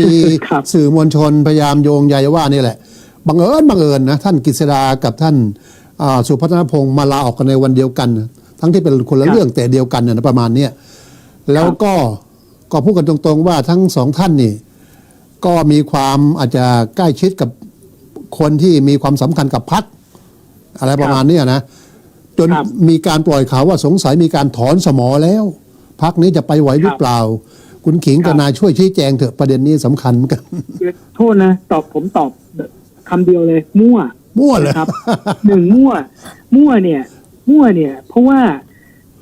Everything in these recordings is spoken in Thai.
มีครับสื่อมวลชนพยายามโยงใยว่านี่แหละ บังเอิญบังเอิญนะ ท่านกฤษดากับท่านอ่าสุพัฒนพงศ์มาลาออกกันในวันเดียวกัน ทั้งที่เป็นคนละเรื่องแต่เดียวกันนะประมาณเนี้ยแล้วก็ก็พูดกันตรงๆว่าทั้งสองท่านนี่ ก็มีความอาจจะใกล้ชิดกับคนที่มีความสำคัญกับพักอะไรประมาณเนี้ยนะจนครับมีการปล่อยข่าวว่าสงสัยมีการถอนสมอแล้วพักนี้จะไปไหวหรือเปล่า คุณขิงครักับบนายช่วยชี้แจงเถอะประเด็นนี้สำคัญเหมือนกันโทษนะ ตอบผมตอบคำเดียวเลย มั่ว มั่วเลยนะครับหนึ่งมั่ว มั่วเนี่ย มั่วเนี่ย เพราะว่า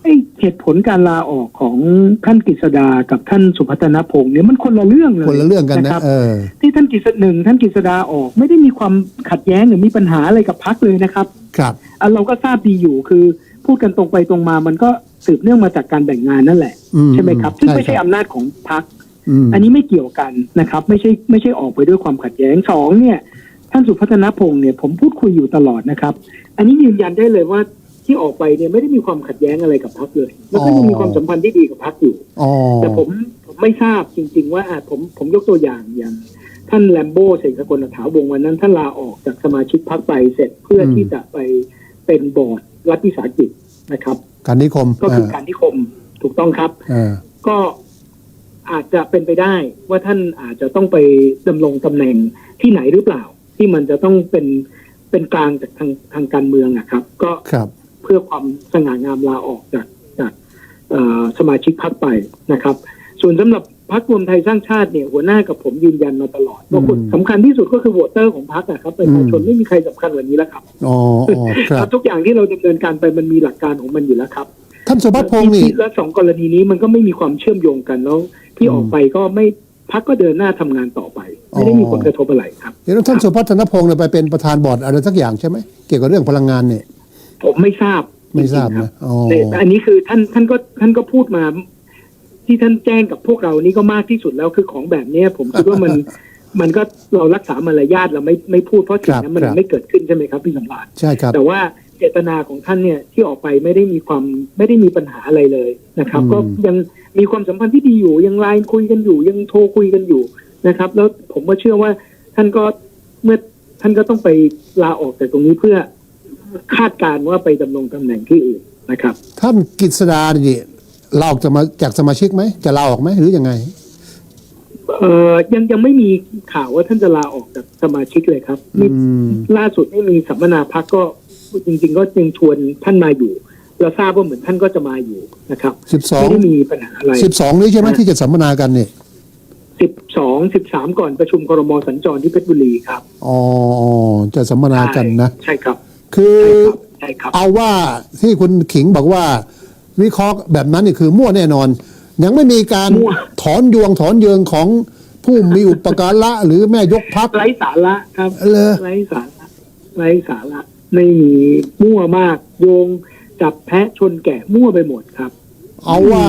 ไอ้เหตุผลการลาออกของท่านกฤษดากับท่านสุพัฒนพงศ์เนี่ยมันคนละเรื่องเลยคนละเรื่องกันนะครับเออที่ท่านกฤษหนึ่งท่านกฤษดาออกไม่ได้มีความขัดแย้งหรือมีปัญหาอะไรกับพักเลยนะครับ ครับอะเราก็ทราบดีอยู่คือ พูดกันตรงไปตรงมา มันก็สืบเนื่องมาจากการแบ่งงานนั่นแหละอืใช่ไหมครับ ซึ่งไม่ใช่ครับอำนาจของพักมอันนี้ไม่เกี่ยวกันนะครับ ไม่ใช่ไม่ใช่ออกไปด้วยความขัดแย้งสองเนี่ย ท่านสุพัฒนพงศ์เนี่ยผมพูดคุยอยู่ตลอดนะครับ อันนี้ยืนยันได้เลยว่าที่ออกไปเนี่ยไม่ได้มีความขัดแย้งอะไรกับพักเลยแล้วก็ยังมีความสัมพันธ์ที่ดีกับพักอยู่อ๋อแต่ผมผมไม่ทราบจริง ๆ ว่าอะผมผมยกตัวอย่างอย่างท่านแลมโบ้เสกสกลอัฏฐาวงศ์วันนั้นท่านลาออกจากสมาชิกพักไปเสร็จเพื่อที่จะไปเป็นบอร์ด รัฐวิสาหกิจนะครับ การนิคมก็คือเการนิคมถูกต้องครับเออก็อาจจะเป็นไปได้ว่าท่านอาจจะต้องไปดำรงตำแหน่งที่ไหนหรือเปล่า ที่มันจะต้องเป็นเป็นกลางจากทางทางการเมืองนะครับ ก็ครับเพื่อความสง่างามลาออกจากจากเอ่อสมาชิกพรรคไปนะครับ ส่วนสำหรับ พรรครวมไทยสร้างชาติเนี่ยหัวหน้ากับผมยืนยันมาตลอดว่าคนอืมสำคัญที่สุดก็คือโหวตเตอร์ของพรรคอะครับประชาชนอืมไม่มีใครสำคัญกว่านี้แล้วครับอ๋ออ๋อคครัรับบทุกอย่างที่เราดำเนินการไปมันมีหลักการของมันอยู่แล้วครับ ท่านสุพัฒน์พงศ์นี่ที่และสองกรณีนี้มันก็ไม่มีความเชื่อมโยงกันแล้ว ที่อืมออกไปก็ไม่พักก็เดินหน้าทำงานต่อไป ไม่ได้มีผลกระทบอะไรครับเดี๋ยวท่านสุพัฒนพงศ์เนี่ยไปเป็นประธานบอร์ดอะไรสักอย่างใช่ไหมเกี่ยวกับเรื่องพลังงานเนี่ยผมไม่ทราบไม่ทราบจงๆคนะบอ๋อแต่อันนี้คือท่านท่านก็ท่านก็พูดมา ที่ท่านแจ้งกับพวกเรานี่ก็มากที่สุดแล้วคือของแบบเนี้ยผมคิดว่ามันมันก็เรารักษามารยาทเราไม่ไม่พูดเพราะสิ่งนั้นมันไม่เกิดขึ้นใช่ไหมครับพี่สำราญใช่ครับ แต่ว่าเจตนาของท่านเนี่ยที่ออกไปไม่ได้มีความไม่ได้มีปัญหาอะไรเลยนะครับอืมก็ยังมีความสัมพันธ์ที่ดีอยู่ยังไลน์คุยกันอยู่ ยังโทรคุยกันอยู่นะครับ แล้วผมก็เชื่อว่าท่านก็เมื่อท่านก็ต้องไปลาออกจากตรงนี้เพื่อคาดการณ์ว่าไปดำรงตำแหน่งที่อื่นนะครับ ท่านกฤษดานี่ ลาออกจากมาจากสมาชิกไหมจะลาออกไหมหรือยังไง เอ่อยังยังไม่มีข่าวว่าท่านจะลาออกจากสมาชิกเลยครับนี่อืม ล่าสุดนี่มีสัมมนาพักก็จริง ๆ ก็ยังชวนท่านมาอยู่เราทราบว่าเหมือนท่านก็จะมาอยู่นะครับสิบสองไม่ได้มีปัญหาอะไร สิบสองนี้ใช่ไหมที่จะสัมมนากันเนี่ยสิบสองสิบสามก่อนประชุมครมสัญจรที่เพชรบุรีครับอ๋ออ๋อจะสัมมนากันนะ ใช่ครับคือใช่ครับ เอาว่าที่คุณขิงบอกว่า วิเคราะห์แบบนั้นนี่คือมั่วแน่นอน ยังไม่มีการมั่วถอนยวงถอนเยิงของผู้มีอุปการะหรือแม่ยกพักไร้สาระครับเลยไร้สาระไร้สาระไม่มีมั่วมากโยงจับแพะชนแกะมั่วไปหมดครับ เอาว่า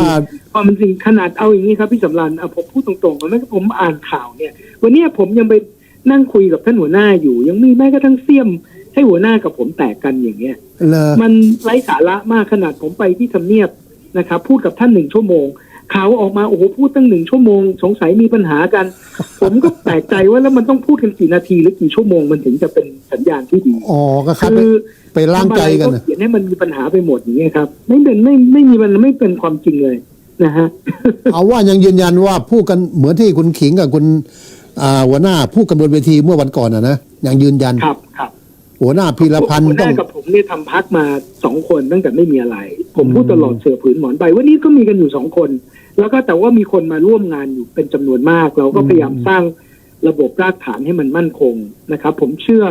ความเป็นจริงขนาดเอาอย่างนี้ครับพี่สำรันเอาผมพูดตรงๆตอนนั้นผมอ่านข่าวเนี่ย วันเนี้ยผมยังไปนั่งคุยกับท่านหัวหน้าอยู่ ยังมีแม้กระทั่งเสี่ยม ให้หัวหน้ากับผมแตกกันอย่างเงี้ยเลยมันไร้สาระมากขนาดผมไปที่ทำเนียบนะครับ พูดกับท่านหนึ่งชั่วโมงข่าวออกมาโอ้โหพูดตั้งหนึ่งชั่วโมง สงสัยมีปัญหากัน ผมก็แปลกใจว่าแล้วมันต้องพูดกันกี่นาทีหรือกี่ชั่วโมงมันถึงจะเป็นสัญญาณที่ดีอ๋อก็คัดไปคือไปล้างใจกันทำอะไรนะเขียนให้มันมีปัญหาไปหมดอย่างเงี้ยครับ ไม่เป็นไม่ไม่มีมันไม่เป็นความจริงเลยนะฮะเอาว่ายังยืนยันว่าพูดกันเหมือนที่คุณขิงกับคุณอ่าหัวหน้าพูดกันบนเวทีเมื่อวันก่อนนะนะยังยืนยันครับครับ หัวหน้าพีรพันธ์หัวหต้อน้างกับผมเนี่ยทำพักมาสองคนตั้งแต่ไม่มีอะไร ผมพูดตลอดเสือผืนหมอนใบวันนี้ก็มีกันอยู่สองคน แล้วก็แต่ว่ามีคนมาร่วมงานอยู่เป็นจำนวนมาก เราก็พยายามสร้างระบบรากฐานให้มันมั่นคงนะครับ ผมเชื่อ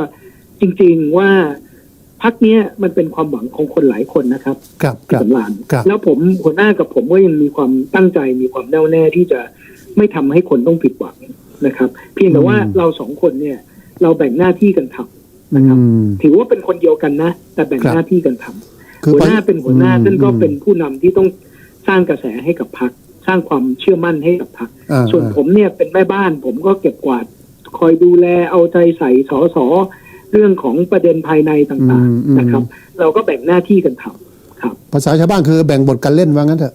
จริงๆว่าพักเนี้ยมันเป็นความหวังของคนหลายคนนะครับ ครับครับ สำรานครับ แล้วผมหัวหน้ากับผมก็ยังมีความตั้งใจมีความแน่วแน่ที่จะไม่ทำให้คนต้องผิดหวังนะครับ เพียงแต่ว่าเราสองคนเนี่ย เราแบ่งหน้าที่กันทำ นะครับอืมถือว่าเป็นคนเดียวกันนะ แต่แบ่งครับหน้าที่กันทำคือหัวหน้าเป็นหัวหน้าอืมท่านก็เป็นผู้นำที่ต้องสร้างกระแสให้กับพรรคสร้างความเชื่อมั่นให้กับพรรคอ่าส่วนผมเนี่ยเป็นแม่บ้าน ผมก็เก็บกวาด คอยดูแลเอาใจใส่สอสอเรื่องของประเด็นภายในต่างอืมๆนะครับ เราก็แบ่งหน้าที่กันทำครับ ภาษาชาวบ้านคือแบ่งบทการเล่นว่างั้นเถอะ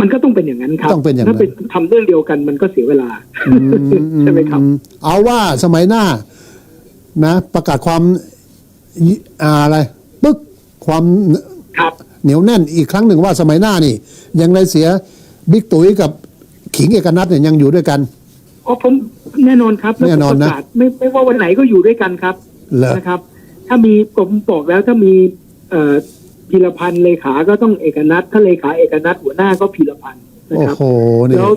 มันก็ต้องเป็นอย่างนั้นครับต้องเป็นอย่างนั้นถ้าเป็นทำเรื่องเดียวกันมันก็เสียเวลาอืมใช่ไหมครับอืเอาว่าสมัยหน้า นะประกาศความยิอ่าอะไรปึ๊กความครับเหนียวแน่นอีกครั้งหนึ่งว่าสมัยหน้านี่ ยังไรเสียบิ๊กตุ๋ยกับขิงเอกนัทเนี่ยยังอยู่ด้วยกันอ๋อผมแน่นอนครับล้วแน่นอนนะประกาศไม่ไม่ว่าวันไหนก็อยู่ด้วยกันครับเหรอนะครับ ถ้ามีผมบอกแล้วถ้ามีเอ่อพีรพันธ์เลขาก็ต้องเอกนัทถ้าเลขาเอกนัทหัวหน้าก็พีรพันธ์นะโอ้ครับโหนี่แล้ว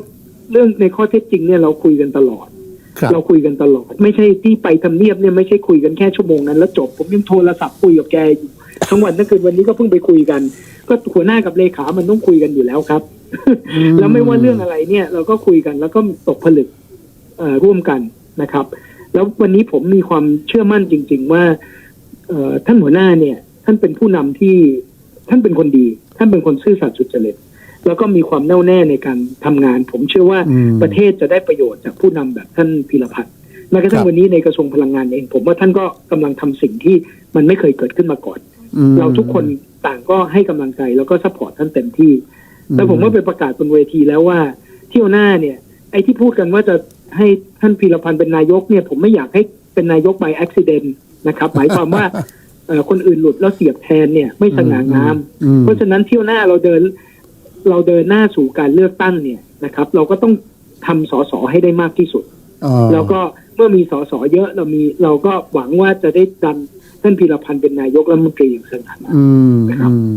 เรื่องในข้อเท็จจริงเนี่ยเราคุยกันตลอดครับ เราคุยกันตลอด ไม่ใช่ที่ไปทำเนียบเนี่ยไม่ใช่คุยกันแค่ชั่วโมงนั้นแล้วจบ ผมยังโทรศัพท์คุยกับแกอยู่ทั้งวันทั้งคืนวันนี้ก็เพิ่งไปคุยกัน ก็หัวหน้ากับเลขา มันต้องคุยกันอยู่แล้วครับอืมแล้วไม่ว่าเรื่องอะไรเนี่ย เราก็คุยกันแล้วก็ตกผลึกเอ่อร่วมกันนะครับ แล้ววันนี้ผมมีความเชื่อมั่นจริง ๆ ว่าเอ่อท่านหัวหน้าเนี่ย ท่านเป็นผู้นำที่ท่านเป็นคนดี ท่านเป็นคนซื่อสัตย์สุจริต แล้วก็มีความแน่วแน่ในการทำงาน ผมเชื่อว่าอืมประเทศจะได้ประโยชน์จากผู้นำแบบท่านพีรพัฒน์แม้กระทั่ครังบวันนี้ในกระทรวงพลังงานเอง ผมว่าท่านก็กำลังทำสิ่งที่มันไม่เคยเกิดขึ้นมาก่อนอืมเราทุกคนต่างก็ให้กำลังใจแล้วก็ซัพพอร์ตท่านเต็มที่อืมแล้วผมว่าไปประกาศบนเวทีแล้วว่าเที่ยวหน้าเนี่ย ไอ้ที่พูดกันว่าจะให้ท่านพีรพันธ์เป็นนายกเนี่ย ผมไม่อยากให้เป็นนายก by accident นะครับ หมายความว่าเอ่อคนอื่นหลุดแล้วเสียบแทนเนี่ยไม่สง่างามอืมเพราะฉะนั้นเที่ยวหน้าเราเดิน เราเดินหน้าสู่การเลือกตั้งเนี่ยนะครับ เราก็ต้องทำสสให้ได้มากที่สุดอ่าแล้วก็เมื่อมีสสเยอะเรามีเราก็หวังว่าจะได้ดันท่านพีรพันธ์เป็นนายกรัฐมนตรีอย่างสง่างามอืมนะครับอืม